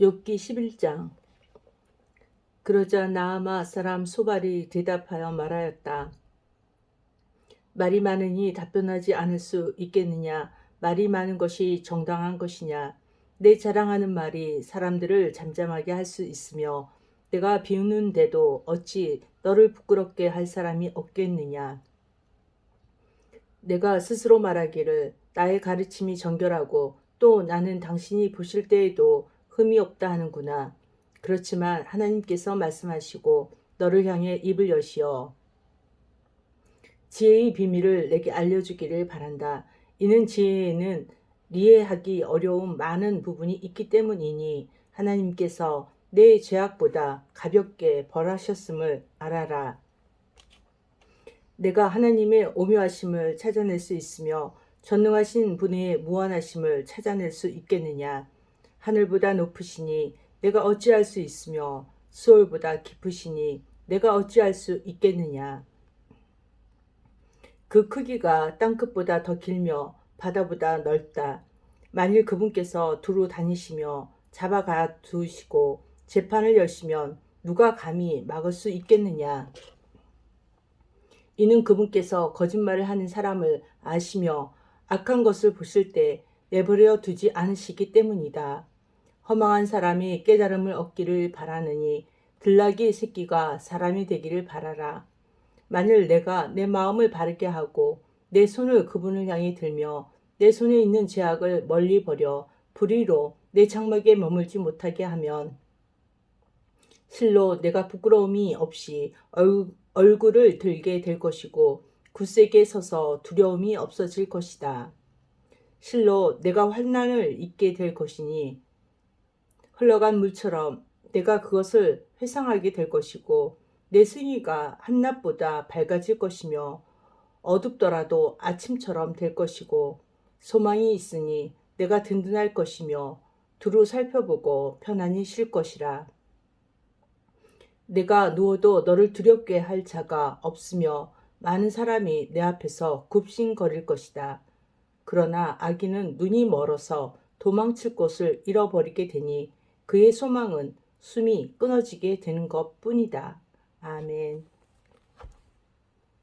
욥기 11장 그러자 나아마 사람 소발이 대답하여 말하였다. 말이 많으니 답변하지 않을 수 있겠느냐? 말이 많은 것이 정당한 것이냐? 내 자랑하는 말이 사람들을 잠잠하게 할 수 있으며 내가 비웃는데도 어찌 너를 부끄럽게 할 사람이 없겠느냐? 내가 스스로 말하기를 나의 가르침이 정결하고 또 나는 당신이 보실 때에도 흠이 없다 하는구나. 그렇지만 하나님께서 말씀하시고 너를 향해 입을 여시어 지혜의 비밀을 내게 알려주기를 바란다. 이는 지혜에는 이해하기 어려운 많은 부분이 있기 때문이니 하나님께서 내 죄악보다 가볍게 벌하셨음을 알아라. 내가 하나님의 오묘하심을 찾아낼 수 있으며 전능하신 분의 무한하심을 찾아낼 수 있겠느냐? 하늘보다 높으시니 내가 어찌할 수 있으며 수월보다 깊으시니 내가 어찌할 수 있겠느냐? 그 크기가 땅끝보다 더 길며 바다보다 넓다. 만일 그분께서 두루 다니시며 잡아가 두시고 재판을 여시면 누가 감히 막을 수 있겠느냐? 이는 그분께서 거짓말을 하는 사람을 아시며 악한 것을 보실 때 내버려 두지 않으시기 때문이다. 허망한 사람이 깨달음을 얻기를 바라느니 들나귀 새끼가 사람이 되기를 바라라. 만일 내가 내 마음을 바르게 하고 내 손을 그분을 향해 들며 내 손에 있는 죄악을 멀리 버려 불의로 내 장막에 머물지 못하게 하면 실로 내가 부끄러움이 없이 얼굴을 들게 될 것이고 굳세게 서서 두려움이 없어질 것이다. 실로 내가 환난을 잊게 될 것이니 흘러간 물처럼 내가 그것을 회상하게 될 것이고 내 승희가 한낮보다 밝아질 것이며 어둡더라도 아침처럼 될 것이고 소망이 있으니 내가 든든할 것이며 두루 살펴보고 편안히 쉴 것이라. 내가 누워도 너를 두렵게 할 자가 없으며 많은 사람이 내 앞에서 굽신거릴 것이다. 그러나 아기는 눈이 멀어서 도망칠 곳을 잃어버리게 되니 그의 소망은 숨이 끊어지게 되는 것 뿐이다. 아멘.